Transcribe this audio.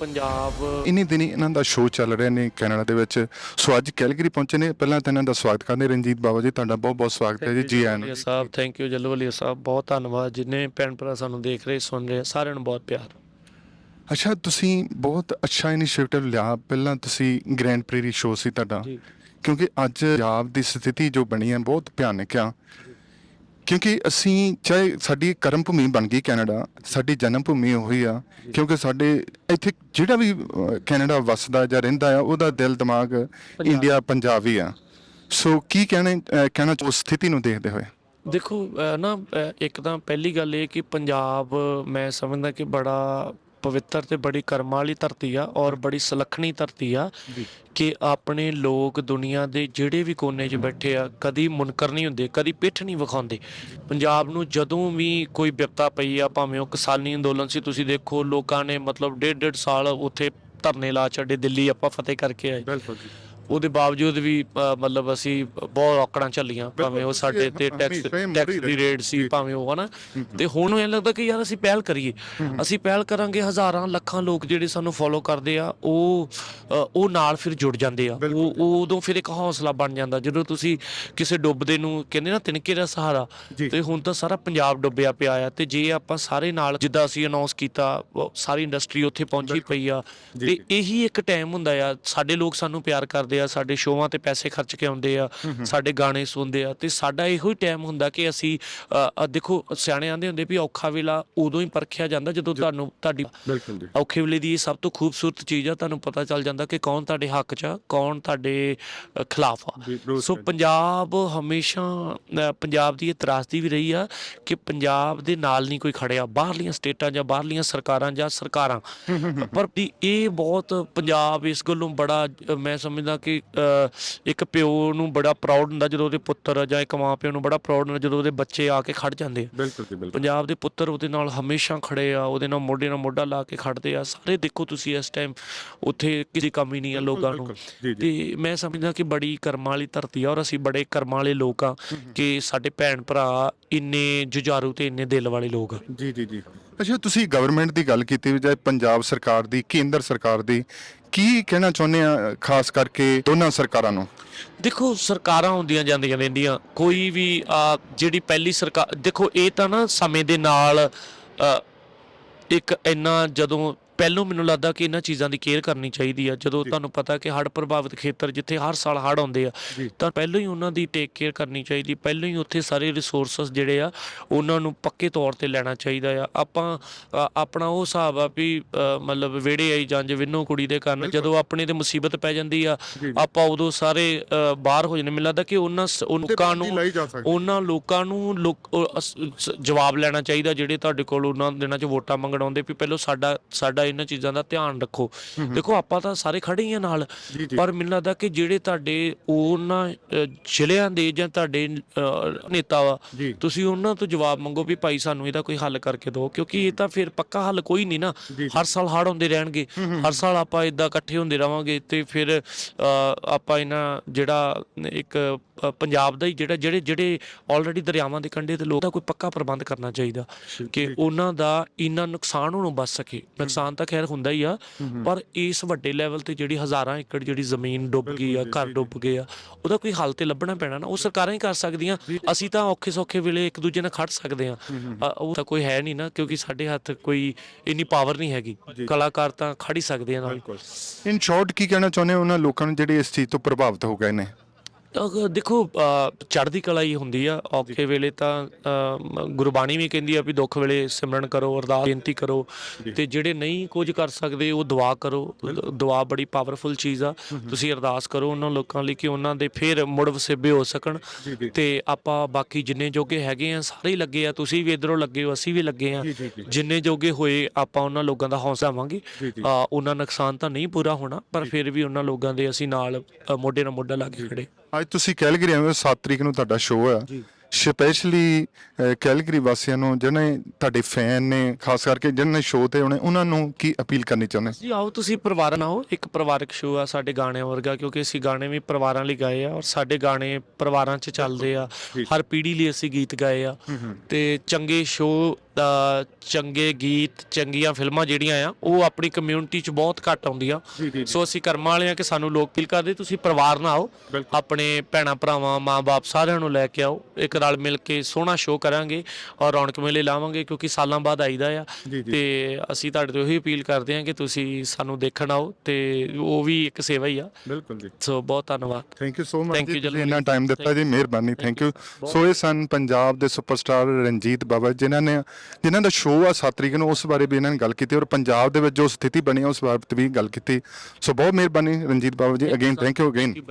ਪੰਜਾਬ ਇਨੀ ਦਿਨੀ ਇਹਨਾਂ ਦਾ ਸ਼ੋਅ ਚੱਲ ਰਿਹਾ ਨੇ ਕੈਨੇਡਾ ਦੇ ਵਿੱਚ। ਸੋ ਅੱਜ ਕੈਲਗਰੀ ਪਹੁੰਚੇ ਨੇ। ਪਹਿਲਾਂ ਤਾਂ ਇਹਨਾਂ ਦਾ ਸਵਾਗਤ ਕਰਦੇ ਰਣਜੀਤ ਬਾਬਾ ਜੀ ਤੁਹਾਡਾ ਬਹੁਤ ਬਹੁਤ ਸਵਾਗਤ ਹੈ ਜੀ। ਜੀ ਆਇਆਂ ਸਾਹਿਬ ਥੈਂਕ ਯੂ ਜਲਵਲੀਆ ਸਾਹਿਬ ਬਹੁਤ ਧੰਨਵਾਦ। ਜਿੰਨੇ ਭੈਣ ਭਰਾ ਸਾਨੂੰ ਦੇਖ ਰਹੇ ਸੁਣ ਰਹੇ ਸਾਰਿਆਂ ਨੂੰ ਬਹੁਤ ਪਿਆਰ। ਅੱਛਾ ਤੁਸੀਂ ਬਹੁਤ ਅੱਛਾ ਇਨੀਸ਼ੀਏਟਿਵ ਲਿਆ। ਪਹਿਲਾਂ ਤੁਸੀਂ ਗ੍ਰੈਂਡ ਪ੍ਰੀਰੀ ਸ਼ੋਅ ਸੀ ਤੁਹਾਡਾ। ਕਿਉਂਕਿ ਅੱਜ ਪੰਜਾਬ ਦੀ ਸਥਿਤੀ ਜੋ ਬਣੀ ਹੈ ਬਹੁਤ ਭਿਆਨਕ ਆ। ਕਿਉਂਕਿ ਅਸੀਂ ਚਾਹੇ ਸਾਡੀ ਕਰਮ ਭੂਮੀ ਬਣ ਗਈ ਕੈਨੇਡਾ ਸਾਡੀ ਜਨਮ ਭੂਮੀ ਹੋਈ ਆ ਕਿਉਂਕਿ ਸਾਡੇ ਇੱਥੇ ਜਿਹੜਾ ਵੀ ਅਹ, ਕੈਨੇਡਾ ਵਸਦਾ ਜਾਂ ਰਹਿੰਦਾ ਆ ਉਹਦਾ ਦਿਲ ਦਿਮਾਗ ਇੰਡੀਆ ਪੰਜਾਬ ਆ। ਸੋ ਕੀ ਕਹਿਣੇ ਅਹ, ਕਹਿਣਾ ਚਾਹੋ ਉਸ ਸਥਿਤੀ ਨੂੰ ਦੇਖਦੇ ਹੋਏ? ਦੇਖੋ ਅਹ ਨਾ ਅਹ ਇੱਕ ਤਾਂ ਪਹਿਲੀ ਗੱਲ ਇਹ ਕਿ ਪੰਜਾਬ ਮੈਂ ਸਮਝਦਾ ਕਿ ਬੜਾ ਪਵਿੱਤਰ ਤੇ ਬੜੀ ਕਰਮਾਂ ਵਾਲੀ ਧਰਤੀ ਆ ਔਰ ਬੜੀ ਸੁਲੱਖਣੀ ਧਰਤੀ ਆ ਕਿ ਆਪਣੇ ਲੋਕ ਦੁਨੀਆ ਦੇ ਜਿਹੜੇ ਵੀ ਕੋਨੇ 'ਚ ਬੈਠੇ ਆ ਕਦੀ ਮੁਨਕਰ ਨਹੀਂ ਹੁੰਦੇ ਕਦੀ ਪਿੱਠ ਨਹੀਂ ਵਿਖਾਉਂਦੇ। ਪੰਜਾਬ ਨੂੰ ਜਦੋਂ ਵੀ ਕੋਈ ਵਿਪਤਾ ਪਈ ਆ ਭਾਵੇਂ ਉਹ ਕਿਸਾਨੀ ਅੰਦੋਲਨ ਸੀ ਤੁਸੀਂ ਦੇਖੋ ਲੋਕਾਂ ਨੇ ਮਤਲਬ ਡੇਢ ਡੇਢ ਸਾਲ ਉੱਥੇ ਧਰਨੇ ਲਾ ਛੱਡੇ ਦਿੱਲੀ ਆਪਾਂ ਫਤਿਹ ਕਰਕੇ ਆਏ। ਬਿਲਕੁਲ ਜੀ। ਉਹਦੇ ਬਾਵਜੂਦ ਵੀ ਅ, ਮਤਲਬ ਅਸੀਂ ਬਹੁਤ ਔਕੜਾਂ ਝੱਲੀਆਂ ਭਾਵੇਂ ਉਹ ਸਾਡੇ ਤੇ ਟੈਕਸ ਹਮੇਸ਼ਾ ਹੀ ਟੈਕਸ ਦੀ ਰੇਟ ਸੀ ਭਾਵੇਂ ਉਹ ਹਨਾ? ਤੇ ਹੁਣ ਐਂ ਲੱਗਦਾ ਕਿ ਯਾਰ ਅਸੀਂ ਪਹਿਲ ਕਰੀਏ। ਅਸੀਂ ਪਹਿਲ ਕਰਾਂਗੇ ਹਜ਼ਾਰਾਂ ਲੱਖਾਂ ਲੋਕ ਜਿਹੜੇ ਸਾਨੂੰ ਫੋਲੋ ਕਰਦੇ ਆ ਉਹ ਅ, ਉਹ ਨਾਲ ਫਿਰ ਜੁੜ ਜਾਂਦੇ ਆ। ਉਹ ਉਹ ਉਦੋਂ ਫਿਰ ਇੱਕ ਹੌਸਲਾ ਬਣ ਜਾਂਦਾ ਜਦੋਂ ਤੁਸੀਂ ਕਿਸੇ ਡੁੱਬਦੇ ਨੂੰ ਕਹਿੰਦੇ ਨਾ ਤਿਨਕੇ ਦਾ ਸਹਾਰਾ ਜੀ। ਤੇ ਹੁਣ ਤਾਂ ਸਾਰਾ ਪੰਜਾਬ ਡੁੱਬਿਆ ਪਿਆ ਆ ਤੇ ਜੇ ਆਪਾਂ ਸਾਰੇ ਨਾਲ ਜਿੱਦਾਂ ਅਸੀਂ ਅਨਾਉਂਸ ਕੀਤਾ ਉਹ ਸਾਰੀ ਇੰਡਸਟਰੀ ਉੱਥੇ ਪਹੁੰਚੀ ਪਈ ਆ ਤੇ ਇਹੀ ਇੱਕ ਟਾਈਮ ਹੁੰਦਾ ਆ ਸਾਡੇ ਲੋਕ ਸਾਨੂੰ ਪਿਆਰ ਕਰਦੇ ਆ ਸਾਡੇ ਸ਼ੋਆਂ ਤੇ ਪੈਸੇ ਖਰਚ ਕੇ ਆਉਂਦੇ ਆ ਸਾਡੇ ਗਾਣੇ ਸੁਣਦੇ ਆ ਤੇ ਸਾਡਾ ਇਹੋ ਹੀ ਟਾਈਮ ਹੁੰਦਾ ਕਿ ਅਸੀਂ ਦੇਖੋ ਸਿਆਣੇ ਆਂਦੇ ਹੁੰਦੇ ਵੀ ਔਖਾ ਵੇਲਾ ਉਦੋਂ ਹੀ ਪਰਖਿਆ ਜਾਂਦਾ ਜਦੋਂ ਤੁਹਾਨੂੰ ਤੁਹਾਡੀ ਔਖੇ ਵੇਲੇ ਦੀ ਸਭ ਤੋਂ ਖੂਬਸੂਰਤ ਚੀਜ਼ ਆ ਤੁਹਾਨੂੰ ਪਤਾ ਚੱਲ ਜਾਂਦਾ ਕਿ ਕੌਣ ਤੁਹਾਡੇ ਹੱਕ 'ਚ ਆ ਕੌਣ ਤੁਹਾਡੇ ਖਿਲਾਫ ਆ। ਸੋ। ਪੰਜਾਬ ਹਮੇਸ਼ਾ ਪੰਜਾਬ ਦੀ ਇਹ ਤਰਾਸਦੀ ਵੀ ਰਹੀ ਆ ਕਿ ਪੰਜਾਬ ਦੇ ਨਾਲ ਨਹੀਂ ਕੋਈ ਖੜਿਆ ਬਾਹਰਲੀਆਂ ਸਟੇਟਾਂ ਜਾਂ ਬਾਹਰਲੀਆਂ ਸਰਕਾਰਾਂ ਜਾਂ ਸਰਕਾਰਾਂ। ਪਰ ਇਹ ਬਹੁਤ ਪੰਜਾਬ ਇਸ ਗੱਲੋਂ ਬੜਾ ਮੈਂ ਸਮਝਦਾ ਕਿ ਇੱਕ ਪਿਓ ਨੂੰ ਬੜਾ ਪ੍ਰਾਊਡ ਹੁੰਦਾ ਜਦੋਂ ਉਹਦੇ ਪੁੱਤਰ ਜਾਂ ਇੱਕ ਮਾਂ ਪਿਓ ਨੂੰ ਬੜਾ ਪ੍ਰਾਊਡ ਹੁੰਦਾ ਜਦੋਂ ਉਹਦੇ ਬੱਚੇ ਆ ਕੇ ਖੜ ਜਾਂਦੇ ਆ। ਬਿਲਕੁਲ ਜੀ ਬਿਲਕੁਲ। ਪੰਜਾਬ ਦੇ ਪੁੱਤਰ ਉਹਦੇ ਨਾਲ ਹਮੇਸ਼ਾ ਖੜੇ ਆ ਉਹਦੇ ਨਾਲ ਮੋਢੇ ਨਾਲ ਮੋਢਾ ਲਾ ਕੇ ਖੜਦੇ ਆ। ਸਾਰੇ ਦੇਖੋ ਤੁਸੀਂ ਇਸ ਟਾਈਮ ਉੱਥੇ ਕਿਸੇ ਕਮੀ ਨਹੀਂ ਆ ਲੋਕਾਂ ਨੂੰ। ਤੇ ਮੈਂ ਸਮਝਦਾ ਕਿ ਬੜੀ ਕਰਮਾਂ ਵਾਲੀ ਧਰਤੀ ਆ ਔਰ ਅਸੀਂ ਬੜੇ ਕਰਮਾਂ ਵਾਲੇ ਲੋਕ ਆ ਕਿ ਸਾਡੇ ਭੈਣ ਭਰਾ ਇੰਨੇ ਜੁਝਾਰੂ ਤੇ ਇੰਨੇ ਦਿਲ ਵਾਲੇ ਲੋਕ। ਜੀ ਜੀ ਜੀ। ਅੱਛਾ ਤੁਸੀਂ ਗਵਰਨਮੈਂਟ ਦੀ ਗੱਲ ਕੀਤੀ ਵੀ ਚਾਹੇ ਪੰਜਾਬ ਸਰਕਾਰ ਦੀ ਕੇਂਦਰ ਸਰਕਾਰ ਦੀ ਕੀ ਕਹਿਣਾ ਚਾਹੁੰਦੇ ਆ ਖਾਸ ਕਰਕੇ ਦੋਨਾਂ ਸਰਕਾਰਾਂ ਨੂੰ? ਦੇਖੋ ਸਰਕਾਰਾਂ ਹੁੰਦੀਆਂ ਜਾਂਦੀਆਂ ਰਹਿੰਦੀਆਂ ਕੋਈ ਵੀ ਆ ਜਿਹੜੀ ਪਹਿਲੀ ਸਰਕਾਰ ਦੇਖੋ ਇਹ ਤਾਂ ਨਾ ਸਮੇਂ ਦੇ ਨਾਲ ਅ, ਇੱਕ ਇੰਨਾ ਜਦੋਂ ਪਹਿਲੋਂ ਮੈਨੂੰ ਲੱਗਦਾ ਕਿ ਇਹਨਾਂ ਚੀਜ਼ਾਂ ਦੀ ਕੇਅਰ ਕਰਨੀ ਚਾਹੀਦੀ ਆ। ਜਦੋਂ ਤੁਹਾਨੂੰ ਪਤਾ ਕਿ ਹੜ੍ਹ ਪ੍ਰਭਾਵਿਤ ਖੇਤਰ ਜਿੱਥੇ ਹਰ ਸਾਲ ਹੜ੍ਹ ਆਉਂਦੇ ਆ ਜੀ। ਤਾਂ ਪਹਿਲਾਂ ਹੀ ਉਹਨਾਂ ਦੀ ਟੇਕ ਕੇਅਰ ਕਰਨੀ ਚਾਹੀਦੀ। ਪਹਿਲਾਂ ਹੀ ਉੱਥੇ ਸਾਰੇ ਰਿਸੋਰਸਸ ਜਿਹੜੇ ਆ ਉਹਨਾਂ ਨੂੰ ਪੱਕੇ ਤੌਰ ਤੇ ਲੈਣਾ ਚਾਹੀਦਾ ਆ। ਆਪਾਂ ਅ, ਆਪਣਾ ਉਹ ਹਿਸਾਬ ਆ ਵੀ ਅ, ਮਤਲਬ ਵਿਹੜੇ ਆਈ ਜੰਜ ਵਿੰਨੋ ਕੁੜੀ ਦੇ ਕੰਨ ਜਦੋਂ ਆਪਣੇ ਤੇ ਮੁਸੀਬਤ ਪੈ ਜਾਂਦੀ ਆ ਆਪਾਂ ਉਦੋਂ ਸਾਰੇ ਅ, ਬਾਹਰ ਹੋ ਜਾਂਦੇ। ਮੈਨੂੰ ਲੱਗਦਾ ਕਿ ਉਹਨਾਂ ਸ- ਉਹ ਲੋਕਾਂ ਨੂੰ ਲਈ ਜਾ ਸਕਦੀ। ਉਹਨਾਂ ਲੋਕਾਂ ਨੂੰ ਲੋਕ- ਉਹ ਅਸ- ਸ- ਜਵਾਬ ਲੈਣਾ ਚਾਹੀਦਾ ਜਿਹੜੇ ਤੁਹਾਡੇ ਕੋਲ ਉਹਨਾਂ ਦਿਨਾਂ 'ਚ ਵੋਟਾਂ ਮੰਗਣ ਆਉਂਦੇ। ਵੀ ਪਹਿਲਾਂ ਸਾਡਾ ਸਾਡਾ ਇਹਨਾਂ ਚੀਜ਼ਾਂ ਦਾ ਧਿਆਨ ਰੱਖੋ। ਦੇਖੋ ਆਪਾਂ ਤਾਂ ਸਾਰੇ ਖੜੇ ਹੀ ਆ ਨਾਲ। ਪਰ ਮੈਨੂੰ ਲੱਗਦਾ ਕਿ ਜਿਹੜੇ ਤੁਹਾਡੇ ਉਹਨਾਂ ਜ਼ਿਲ੍ਹਿਆਂ ਦੇ ਜਾਂ ਤੁਹਾਡੇ ਨੇਤਾ ਵਾ। ਤੁਸੀਂ ਉਹਨਾਂ ਤੋਂ ਜਵਾਬ ਮੰਗੋ ਵੀ ਭਾਈ ਸਾਨੂੰ ਇਹਦਾ ਕੋਈ ਹੱਲ ਕਰਕੇ ਦਿਓ ਕਿਉਂਕਿ ਇਹ ਤਾਂ ਫਿਰ ਪੱਕਾ ਹੱਲ ਕੋਈ ਨਹੀਂ ਨਾ। ਹਰ ਸਾਲ ਹੜ੍ਹ ਹੁੰਦੇ ਰਹਿਣਗੇ। ਹਰ ਸਾਲ ਆਪਾਂ ਇਦਾਂ ਇਕੱਠੇ ਹੁੰਦੇ ਰਵਾਂਗੇ ਤੇ ਫਿਰ ਆਪਾਂ ਇਹਨਾਂ ਜਿਹੜਾ ਇੱਕ ਪੰਜਾਬ ਦਾ ਹੀ ਜਿਹੜਾ ਜਿਹੜੇ ਜਿਹੜੇ ਆਲਰੇਡੀ ਦਰਿਆਵਾਂ ਦੇ ਕੰਢੇ ਤੇ ਲੋਕ ਦਾ ਕੋਈ ਪੱਕਾ ਪ੍ਰਬੰਧ ਕਰਨਾ ਚਾਹੀਦਾ ਕਿ ਉਹਨਾਂ ਦਾ ਇੰਨਾ ਨੁਕਸਾਨ ਹੋਣੋਂ ਬਚ ਸਕੇ। ਨੁਕਸਾਨ ਤਾਂ ਖੈਰ ਹੁੰਦਾ ਹੀ ਆ ਪਰ ਇਸ ਵੱਡੇ ਲੈਵਲ ਤੇ ਜਿਹੜੀ ਹਜ਼ਾਰਾਂ ਏਕੜ ਜਿਹੜੀ ਜ਼ਮੀਨ ਡੁੱਬ ਗਈ ਆ ਘਰ ਡੁੱਬ ਗਏ ਆ ਉਹਦਾ ਕੋਈ ਹੱਲ ਤੇ ਲੱਭਣਾ ਪੈਣਾ ਨਾ। ਉਹ ਸਰਕਾਰਾਂ ਹੀ ਕਰ ਸਕਦੀਆਂ। ਅਸੀਂ ਤਾਂ ਔਖੇ ਸੌਖੇ ਵੇਲੇ ਇੱਕ ਦੂਜੇ ਨਾਲ ਖੜ ਸਕਦੇ ਆ ਉਹ ਤਾਂ ਕੋਈ ਹੈ ਨਹੀਂ ਨਾ ਕਿਉਂਕਿ ਸਾਡੇ ਹੱਥ ਕੋਈ ਇੰਨੀ ਪਾਵਰ ਨਹੀਂ ਹੈਗੀ। ਕਲਾਕਾਰ ਤਾਂ ਖੜ ਹੀ ਸਕਦੇ ਆ ਨਾਲ। ਇਨ ਸ਼ਾਰਟ ਕੀ ਕਹਿਣਾ ਚਾਹੁੰਦੇ ਹੋ ਉਹਨਾਂ ਲੋਕਾਂ ਨੂੰ ਜਿਹੜੇ ਇਸ ਚੀਜ਼ ਤੋਂ ਪ੍ਰਭਾਵਿਤ ਹੋ ਗਏ ਨੇ? ਅਹ ਦੇਖੋ ਅਹ ਚੜ੍ਹਦੀ ਕਲਾ ਹੀ ਹੁੰਦੀ ਆ। ਔਖੇ ਵੇਲੇ ਤਾਂ ਅਹ, ਗੁਰਬਾਣੀ ਵੀ ਕਹਿੰਦੀ ਆ ਵੀ ਦੁੱਖ ਵੇਲੇ ਸਿਮਰਨ ਕਰੋ ਅਰਦਾਸ ਬੇਨਤੀ ਕਰੋ ਤੇ ਜਿਹੜੇ ਨਹੀਂ ਕੁਝ ਕਰ ਸਕਦੇ ਉਹ ਦੁਆ ਕਰੋ। ਦੁਆ ਬੜੀ ਪਾਵਰਫੁਲ ਚੀਜ਼ ਆ। ਤੁਸੀਂ ਅਰਦਾਸ ਕਰੋ ਉਹਨਾਂ ਲੋਕਾਂ ਲਈ ਕਿ ਉਹਨਾਂ ਦੇ ਫਿਰ ਮੁੜ ਵਸੇਬੇ ਹੋ ਸਕਣ। ਤੇ ਆਪਾਂ ਬਾਕੀ ਜਿੰਨੇ ਜੋਗੇ ਹੈਗੇ ਆ ਸਾਰੇ ਹੀ ਲੱਗੇ ਆ। ਤੁਸੀਂ ਵੀ ਇਧਰੋਂ ਲੱਗੇ ਹੋ ਅਸੀਂ ਵੀ ਲੱਗੇ ਆ। ਜਿੰਨੇ ਜੋਗੇ ਹੋਏ ਆਪਾਂ ਉਹਨਾਂ ਲੋਕਾਂ ਦਾ ਹੌਸਲਾ ਆਵਾਂਗੇ ਉਹਨਾਂ ਨੁਕਸਾਨ ਤਾਂ ਨਹੀਂ ਪੂਰਾ ਹੋਣਾ ਪਰ ਫਿਰ ਵੀ ਉਹਨਾਂ ਲੋਕਾਂ ਦੇ ਅਸੀਂ ਨਾਲ ਅ, ਮੋਢੇ ਨਾਲ ਮੋਢਾ ਲਾ ਕੇ ਖੜੇ। ਅੱਜ ਤੁਸੀਂ ਕੈਲਗਰੀ ਆਏ ਹੋ 7 ਤਰੀਕ ਨੂੰ ਤੁਹਾਡਾ ਸ਼ੋਅ ਆ। ਸਪੈਸ਼ਲੀ ਕੈਲਗਰੀ ਵਾਸੀਆਂ ਨੂੰ ਜਿਹਨੇ ਤੁਹਾਡੇ ਫੈਨ ਨੇ ਖਾਸ ਕਰਕੇ ਜਿਹਨਾਂ ਸ਼ੋਅ ਤੇ ਆਉਣੇ ਉਹਨਾਂ ਨੂੰ ਕੀ ਅਪੀਲ ਕਰਨੀ ਚਾਹੁੰਦੇ ਜੀ ਆਓ ਤੁਸੀਂ ਪਰਿਵਾਰ ਨਾਲ ਆਓ ਇੱਕ ਪਰਿਵਾਰਕ ਸ਼ੋਅ ਆ ਸਾਡੇ ਗਾਣਿਆਂ ਵਰਗਾ ਕਿਉਂਕਿ ਅਸੀਂ ਗਾਣੇ ਵੀ ਪਰਿਵਾਰਾਂ ਲਈ ਗਾਏ ਆ ਔਰ ਸਾਡੇ ਗਾਣੇ ਪਰਿਵਾਰਾਂ 'ਚ ਚੱਲਦੇ ਆ। ਹਰ ਪੀੜ੍ਹੀ ਲਈ ਅਸੀਂ ਗੀਤ ਗਾਏ ਆ। ਤੇ ਚੰਗੇ ਸ਼ੋਅ ਦਾ ਚੰਗੇ ਗੀਤ ਚੰਗੀਆਂ ਫਿਲਮਾਂ ਜਿਹੜੀਆਂ ਆ ਉਹ ਆਪਣੀ ਕਮਿਊਨਿਟੀ 'ਚ ਬਹੁਤ ਘੱਟ ਆਉਂਦੀਆਂ। ਸੋ ਅਸੀਂ ਕਰਮਾਂ ਵਾਲੇ ਆ ਕਿ ਸਾਨੂੰ ਲੋਕ ਅਪੀਲ ਕਰਦੇ ਤੁਸੀਂ ਪਰਿਵਾਰ ਨਾਲ ਆਓ। ਆਪਣੇ ਭੈਣਾਂ ਭਰਾਵਾਂ ਮਾਂ-ਬਾਪ ਸਾਰਿਆਂ ਨੂੰ ਲੈ ਕੇ ਆਓ। ਇੱਕ ਰਲ ਮਿਲ ਕੇ ਸੋਹਣਾ ਸ਼ੋਅ ਕਰਾਂਗੇ ਔਰ ਰੌਣਕ ਮੇਲੇ ਲਾਵਾਂਗੇ ਕਿਉਂਕਿ ਸਾਲਾਂ ਬਾਅਦ ਆਈਦਾ ਆ। ਤੇ ਅਸੀਂ ਤੁਹਾਡੇ ਤੋਂ ਇਹੀ ਅਪੀਲ ਕਰਦੇ ਹਾਂ ਕਿ ਤੁਸੀਂ ਸਾਨੂੰ ਦੇਖਣ ਆਓ ਤੇ ਉਹ ਵੀ ਇੱਕ ਸੇਵਾ ਹੀ ਆ। ਬਿਲਕੁਲ ਜੀ। ਸੋ ਬਹੁਤ ਧੰਨਵਾਦ। ਥੈਂਕ ਯੂ ਸੋ ਮਚ ਜੀ ਤੁਸੀਂ। ਇੰਨਾ ਟਾਈਮ ਦਿੱਤਾ ਜੀ ਮਿਹਰਬਾਨੀ ਥੈਂਕ ਯੂ ਸੋ ਇਹ ਸਨ ਪੰਜਾਬ ਦੇ ਸੁਪਰਸਟਾਰ ਰਣਜੀਤ ਬਾਬਾ ਜਿਨ੍ਹਾਂ ਨੇ ਜਿਨ੍ਹਾਂ ਦਾ ਸ਼ੋਅ ਆ 7 ਤਰੀਕ ਨੂੰ ਉਸ ਬਾਰੇ ਵੀ ਇਹਨਾਂ ਨੇ ਗੱਲ ਕੀਤੀ ਔਰ ਪੰਜਾਬ ਦੇ ਵਿੱਚ ਜੋ ਸਥਿਤੀ ਬਣੀ ਆ ਉਸ ਬਾਰੇ ਵੀ ਗੱਲ ਕੀਤੀ। ਸੋ ਬਹੁਤ ਮਿਹਰਬਾਨੀ Ranjit Baba ji again thank you again